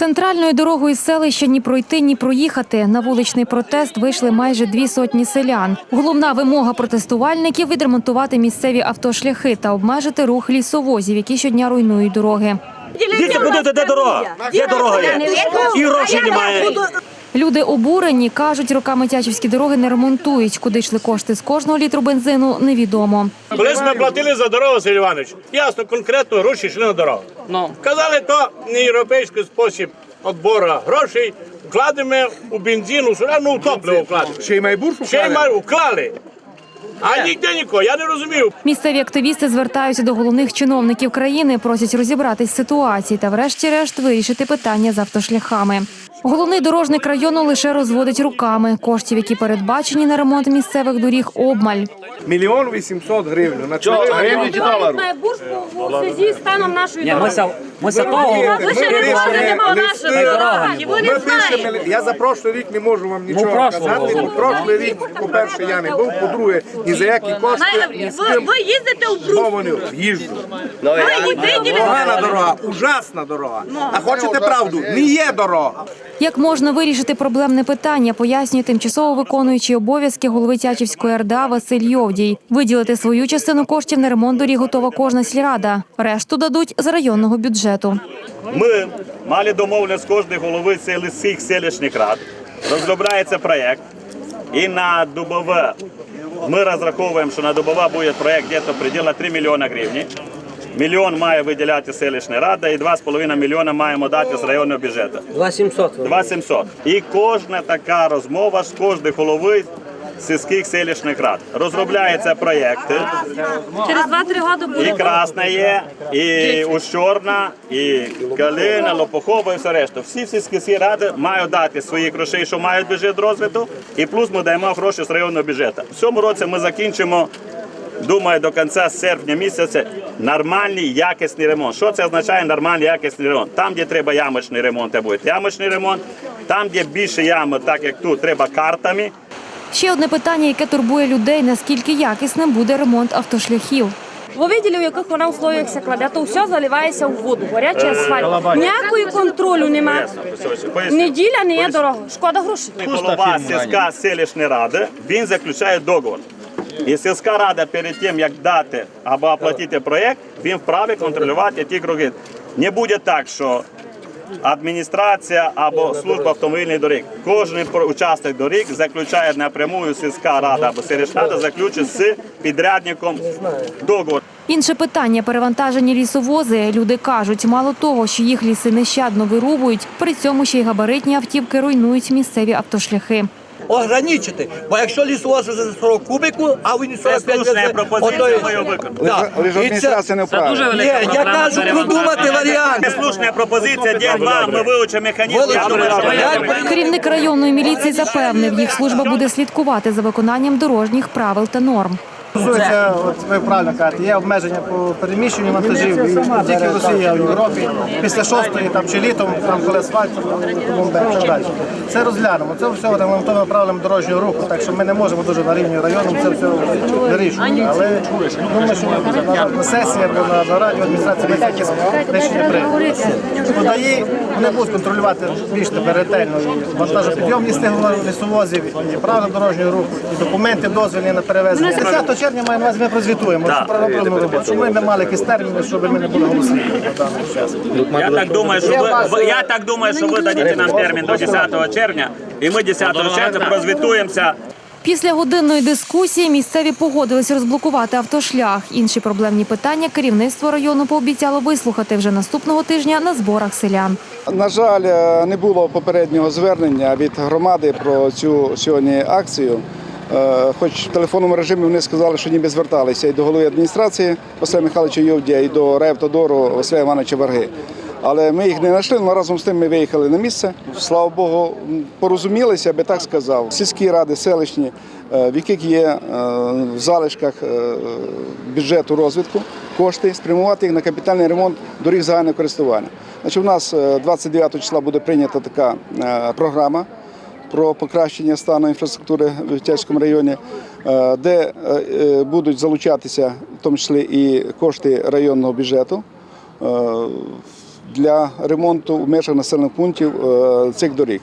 Центральною дорогою селища ні пройти, ні проїхати. На вуличний протест вийшли майже дві сотні селян. Головна вимога протестувальників відремонтувати місцеві автошляхи та обмежити рух лісовозів, які щодня руйнують дороги. Дивіться, куди де дорога? Де дорога є? І грошей немає. Люди обурені кажуть, роками тячівські дороги не ремонтують. Куди йшли кошти з кожного літру бензину, невідомо. Колись ми платили за дорогу, Василь Іванович. Ясно, конкретно гроші йшли на дорогу. Казали, то не європейський спосіб відбору грошей. Вкладемо у бензин, у ну, у топливо вкладемо. Ще й майбуршу Ще й маю, вклали. А ніде нікого, я не розумів. Місцеві активісти звертаються до головних чиновників країни, просять розібратись з ситуації та, врешті-решт, вирішити питання з автошляхами. Головний дорожник району лише розводить руками. Коштів, які передбачені на ремонт місцевих доріг, обмаль. Мільйон вісімсот гривень. На чотири гривні долару. Бурж у зв'язку з станом нашої Ні, ми дороги. ся, ми ся того Ви ще не можете нашої дороги, і ви Ми не знаєте. пишемо, я за прошлий рік не можу вам нічого прошлого казати. Бо прошлий рік, по-перше, я не був, по-друге, ні за які кошти, Знаєте, ні з Ви, ким ви їздите у Брус. мовою їжджу. Ви їздите Погана дорога, ужасна дорога. А хочете правду? Не є дорога. Як можна вирішити проблемне питання, пояснює тимчасово виконуючий обов'язки голови Тячівської РДА Василь Йовдій. Виділити свою частину коштів на ремонт доріг готова кожна сільрада. Решту дадуть з районного бюджету. Ми мали домовленість з кожної голови всіх селищних рад. Розробляється проєкт. І на дубове ми розраховуємо, що на дубове буде проєкт десь приділа 3 мільйони гривень. Мільйон має виділяти селищна рада і 2,5 мільйона маємо дати з районного бюджету. 2700. 2700. І кожна така розмова з кожної голови сільських селищних рад. Розробляються проєкти. Через 2-3 роки І красна є, і Ущорна, і Калина, Лопухова і все решта. Всі сільські ради мають дати свої гроші, що мають бюджет розвитку, і плюс ми даємо гроші з районного бюджету. В цьому році ми закінчимо, думаю, до кінця серпня місяця нормальний якісний ремонт. Що це означає нормальний якісний ремонт? Там, де треба ямочний ремонт, буде ямочний ремонт. Там, де більше ями, так як тут, треба картами. Ще одне питання, яке турбує людей: наскільки якісним буде ремонт автошляхів. Ви бачили, в яких вона условиях кладе, то все заливається в воду, горячий асфальт. Ніякої контролю немає. Неділя не є дорога. Шкода грошей. голова сільська селищної ради, він заключає договор. І сільська рада перед тим, як дати або оплатити проєкт, він вправі контролювати ті круги. Не буде так, що адміністрація або служба автомобільних доріг, кожен учасник доріг заключає напряму сільська рада або селищна рада заключить з підрядником договор. Інше питання перевантажені лісовози. Люди кажуть, мало того, що їх ліси нещадно вирубують, при цьому ще й габаритні автівки руйнують місцеві автошляхи. Ограничити. Бо якщо лісовоз за 40 кубику, а він 45 слушна везе, пропозиція, ми її виконуємо. Але ж адміністрація не вправила. Ні, я кажу продумати варіант. Слушна пропозиція, день вам, ми вивчимо механізм. Я думаю, що Керівник районної міліції запевнив, їх служба буде слідкувати за виконанням дорожніх правил та норм. Стосується, от ви правильно кажете, є обмеження по переміщенню вантажів і не тільки в Росії, а й в Європі. Після шостої там чи літом, там коли асфальт, бомбе, далі. Це розглянемо. Це все регламентовано правилами дорожнього руху, так що ми не можемо дуже на рівні району це все вирішувати. Але думаю, що на, на сесії або на, на раді адміністрації ми якісь рішення приймемо. Подаї вони будуть контролювати більш тепер ретельно і вантажопідйомність лісовозів, і правила дорожнього руху, і документи дозвільні на перевезення. 10 червня маємо вас ми прозвітуємо, що проробимо роботу. Щоб ми не мали якісь терміни, щоб ми не були час. Я так думаю, що ви, ви- я так думаю, що ви дадите нам термін до 10 червня, і ми 10 червня прозвітуємося. Після годинної дискусії місцеві погодились розблокувати автошлях. Інші проблемні питання керівництво району пообіцяло вислухати вже наступного тижня на зборах селян. На жаль, е, не було попереднього звернення від громади про цю сьогодні акцію. Е, Хоч в телефонному режимі вони сказали, що ніби зверталися і до голови адміністрації Василя Михайловича Йовдія, і до Ревтодору Василя Івановича Варги. Але ми їх не знайшли, але разом з тим ми виїхали на місце. Слава Богу, порозумілися, би так сказав. Сільські ради, селищні, е, в яких є е, в залишках бюджету розвитку кошти, спрямувати їх на капітальний ремонт доріг загального користування. Значить, у нас е, 29 числа буде прийнята така програма про покращення стану інфраструктури в Вітязькому районі, е, де е, е, будуть залучатися в тому числі і кошти районного бюджету. Для ремонту в межах населених пунктів цих доріг.